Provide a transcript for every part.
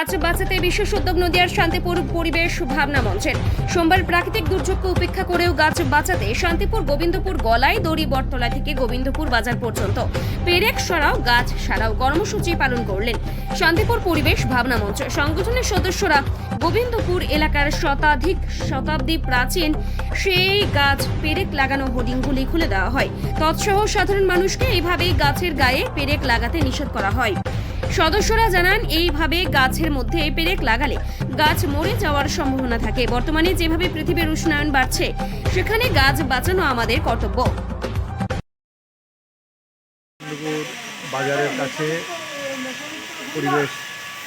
গাছ বাঁচাতে বিশেষ উদ্যোগ নদিয়ার শান্তিপুর পরিবেশ ভাবনা মঞ্চের সোমবার প্রাকৃতিক দুর্যোগকে উপেক্ষা করেও গাছ বাঁচাতে শান্তিপুর গোবিন্দপুর গলায় দড়ি বটতলা থেকে গোবিন্দপুর বাজার পর্যন্ত। পেরেক সরাও গাছ সারাও কর্মসূচি পালন করলেন শান্তিপুর পরিবেশ ভাবনা মঞ্চ। সংগঠনের সদস্যরা গোবিন্দপুর এলাকার শতাধিক শতাব্দী প্রাচীন সেই গাছ পেরেক লাগানো হোর্ডিংগুলি খুলে দেওয়া হয়। তৎসহ সাধারণ মানুষকে এইভাবেই গাছের গায়ে পেরেক লাগাতে নিষেধ করা হয়। সদস্যরা জানান, এইভাবে গাছের মধ্যে পেরেক লাগালে গাছ মরে যাওয়ার সম্ভাবনা থাকে। বর্তমানে যেভাবে পৃথিবীর উষ্ণায়ন বাড়ছে, সেখানে গাছ বাঁচানো আমাদের কর্তব্য। বাজারের কাছে পরিবেশ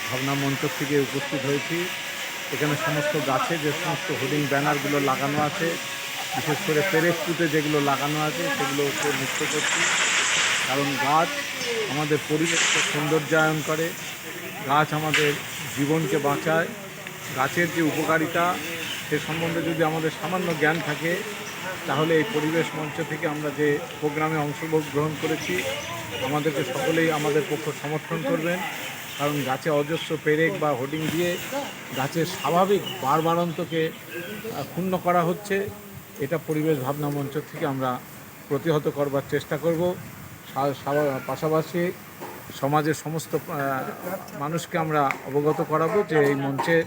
ভাবনা মঞ্চ থেকে উপস্থিত হয়েছি। এখানে সমস্ত গাছে যে সমস্ত হোর্ডিং ব্যানারগুলো লাগানো আছে, বিশেষ করে পেরেক যেগুলো লাগানো আছে, সেগুলোকে মুক্ত করছি। কারণ গাছ আমাদের পরিবেশকে সৌন্দর্যায়ন করে, গাছ আমাদের জীবনকে বাঁচায়। গাছের যে উপকারিতা, সে সম্বন্ধে যদি আমাদের সামান্য জ্ঞান থাকে, তাহলে এই পরিবেশ মঞ্চ থেকে আমরা যে প্রোগ্রামে অংশগ্রহণ করেছি, আমাদেরকে সকলেই আমাদের পক্ষ সমর্থন করবেন। কারণ গাছে অজস্র পেরেক বা হোর্ডিং দিয়ে গাছের স্বাভাবিক বারবারন্তকে ক্ষুণ্ণ করা হচ্ছে। এটা পরিবেশ ভাবনা মঞ্চ থেকে আমরা প্রতিহত করবার চেষ্টা করব। পাশাপাশি সমাজের সমস্ত মানুষকে আমরা অবগত করাবো যে এই মঞ্চে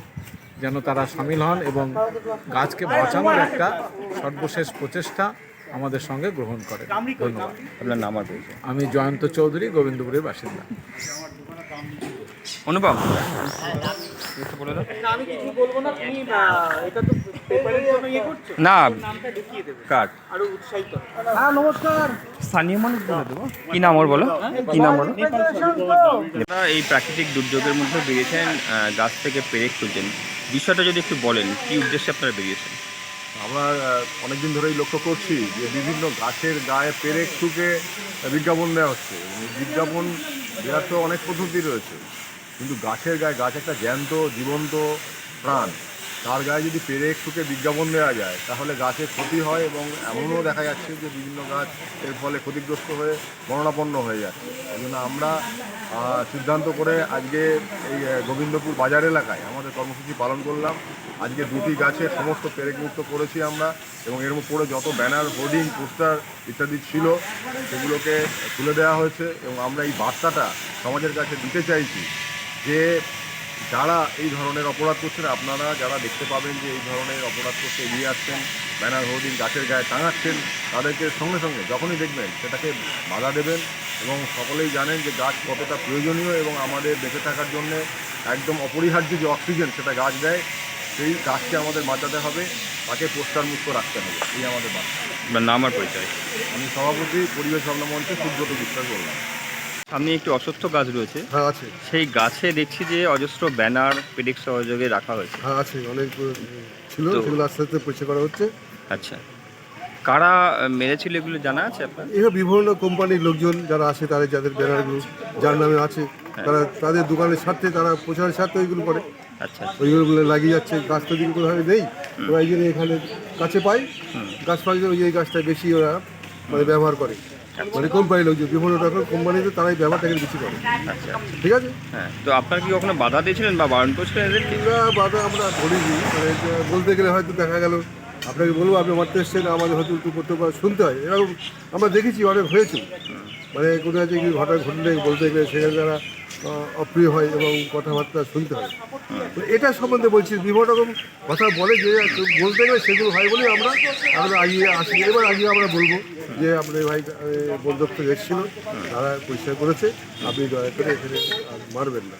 যেন তারা সামিল হন এবং গাছকে বাঁচানোর একটা সর্বশেষ প্রচেষ্টা আমাদের সঙ্গে গ্রহণ করে। ধন্যবাদ। আপনার নাম আমি জয়ন্ত চৌধুরী গোবিন্দপুরের বাসিন্দা। অনুপম? একটু বলে দাও। না কার স্থানীয় মানুষ বলে দেবো। কি নাম ওর বলো? কি নাম বলো? এই প্রাকৃতিক দুর্যোগের মধ্যে বেরিয়েছেন গাছ থেকে পেরেক তুলছেন। বিষয়টা যদি একটু বলেন কি উদ্দেশ্যে আপনারা বেরিয়েছেন? আমরা অনেকদিন ধরেই লক্ষ্য করছি যে বিভিন্ন গাছের গায়ে পেরেক ঠুকে বিজ্ঞাপন দেওয়া হচ্ছে। বিজ্ঞাপন দেওয়ার তো অনেক পদ্ধতি রয়েছে। কিন্তু গাছের গায়ে গাছ একটা জ্যান্ত জীবন্ত প্রাণ। তার গায়ে যদি পেরেক ঠুকে বিজ্ঞাপন দেওয়া যায়, তাহলে গাছের ক্ষতি হয় এবং এমনও দেখা যাচ্ছে যে বিভিন্ন গাছ এর ফলে ক্ষতিগ্রস্ত হয়ে মরণাপন্ন হয়ে যাচ্ছে। এই জন্য আমরা সিদ্ধান্ত করে আজকে এই গোবিন্দপুর বাজার এলাকায় আমাদের কর্মসূচি পালন করলাম। আজকে দুটি গাছে সমস্ত পেরেক মুক্ত করেছি আমরা এবং এর উপরে যত ব্যানার, হোর্ডিং, পোস্টার ইত্যাদি ছিল, সেগুলোকে তুলে দেওয়া হয়েছে এবং আমরা এই বার্তাটা সমাজের কাছে দিতে চাইছি যে যারা এই ধরনের অপরাধ করছেন আপনারা যারা দেখতে পাবেন যে এই ধরনের অপরাধ করতে এগিয়ে আসছেন ব্যানার হোর্ডিং গাছের গায়ে টাঙাচ্ছেন তাদেরকে সঙ্গে সঙ্গে যখনই দেখবেন সেটাকে বাধা দেবেন এবং সকলেই জানেন যে গাছ কতটা প্রয়োজনীয় এবং আমাদের বেঁচে থাকার জন্য একদম অপরিহার্য যে অক্সিজেন সেটা গাছ দেয় সেই গাছকে আমাদের বাঁচাতে হবে তাকে পোস্টার মুক্ত রাখতে হবে এই আমাদের বার্তা। আপনার নাম আর পরিচয়? আমি সভাপতি পরিবেশ ভাবনা মঞ্চে সুব্রত বিশ্বাস বললাম। সামনে একটি অসুস্থ গাছ রয়েছে। হ্যাঁ আছে। সেই গাছে দেখছি যে অজস্র ব্যানার পেরেক সহযোগে রাখা হয়েছে। হ্যাঁ আছে অনেক ছিল তো- সেগুলো আস্তে আস্তে পরিষ্কার করা হচ্ছে। আচ্ছা। কারা মেরেছিল এগুলো জানা আছে আপনার? এগুলো বিভিন্ন কোম্পানির লোকজন যারা আসে তারা যাদের ব্যানারগুলো যার নামে আছে তারা তাদের দোকানের স্বার্থে তারা প্রচারের স্বার্থে ওইগুলো করে। আচ্ছা। ওইগুলো লাগিয়ে যাচ্ছে গাছ তো দিন কোনোভাবে নেই। ওরা এই জন্য এখানে কাছে পাই গাছ পাই ওই এই গাছটা বেশি ওরা মানে ব্যবহার করে। মানে কোম্পানির লোকজন বিভিন্ন রকম কোম্পানিতে তারাই ব্যবহারটাকে বেশি করে। আচ্ছা। ঠিক আছে? হ্যাঁ তো আপনার কি কখনো বাধা দিয়েছিলেন বা বারণ করেছিলেন এদেরকে? আমরা বাধা আমরা বলিনি। মানে বলতে গেলে হয়তো দেখা গেল আপনাকে বলব আপনি মারতে এসছেন আমাদের হয়তো একটু করতে পার শুনতে হয়। এরকম আমরা দেখেছি অনেক হয়েছে। মানে কোনো আছে কি ঘটনা ঘটলে বলতে গেলে সেখানে তারা অপ্রিয় হয় এবং কথাবার্তা শুনতে হয়। তো এটা সম্বন্ধে বলছি বিভিন্ন রকম কথা বলে যে বলতে গেলে সেগুলো হয় বলে আমরা আমরা আগিয়ে আসি। এবার আগিয়ে আমরা বলব। যে আপনার ভাই বন্ধুত্ব এসেছিল তারা পরিষ্কার করেছে। আপনি দয়া করে এখানে মারবেন না।